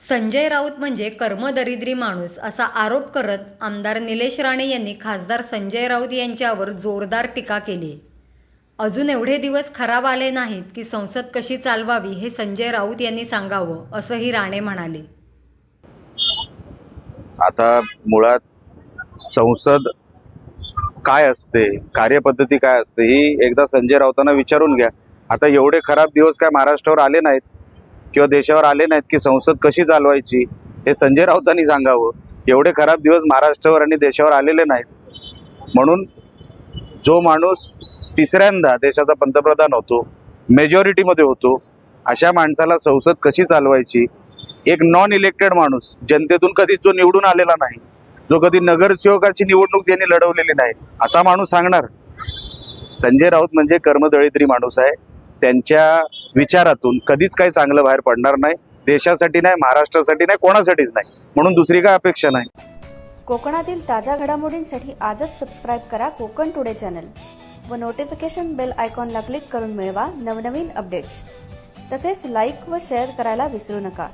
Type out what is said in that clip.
संजय राऊत म्हणजे कर्मदरिद्री माणूस असा आरोप करत आमदार निलेश राणे यांनी खासदार संजय राऊत यांच्यावर जोरदार टीका केली. अजून एवढे दिवस खराब आले नाहीत की संसद कशी चालवावी हे संजय राऊत यांनी सांगावं असंही राणे म्हणाले. आता मुळात संसद काय असते कार्यपद्धती काय असते ही एकदा संजय राऊतांना विचारून घ्या. आता एवढे खराब दिवस काय महाराष्ट्रावर आले नाहीत. किंवा देशावर आले नाहीत की संसद कशी चालवायची हे संजय राऊतांनी सांगावं. एवढे खराब दिवस महाराष्ट्रावर आणि देशावर आलेले नाहीत. म्हणून जो माणूस तिसऱ्यांदा देशाचा पंतप्रधान होतो मेजॉरिटीमध्ये होतो अशा माणसाला संसद कशी चालवायची एक नॉन इलेक्टेड माणूस जनतेतून कधी जो निवडून आलेला नाही जो कधी नगरसेवकाची निवडणूक ज्यांनी लढवलेली नाही असा माणूस सांगणार. संजय राऊत म्हणजे कर्मदळित्री माणूस आहे. त्यांच्या विचारातून कधीच काही चांगलं बाहेर पडणार नाही. देशासाठी नाही महाराष्ट्रासाठी नाही कोणासाठीच नाही. म्हणून दुसरी काय अपेक्षा नाही. कोकणातील ताज्या घडामोडींसाठी आजच सबस्क्राईब करा कोकण टुडे चॅनल व नोटिफिकेशन बेल आयकॉनला क्लिक करून मिळवा नवनवीन अपडेट्स तसेच लाईक व शेअर करायला विसरू नका.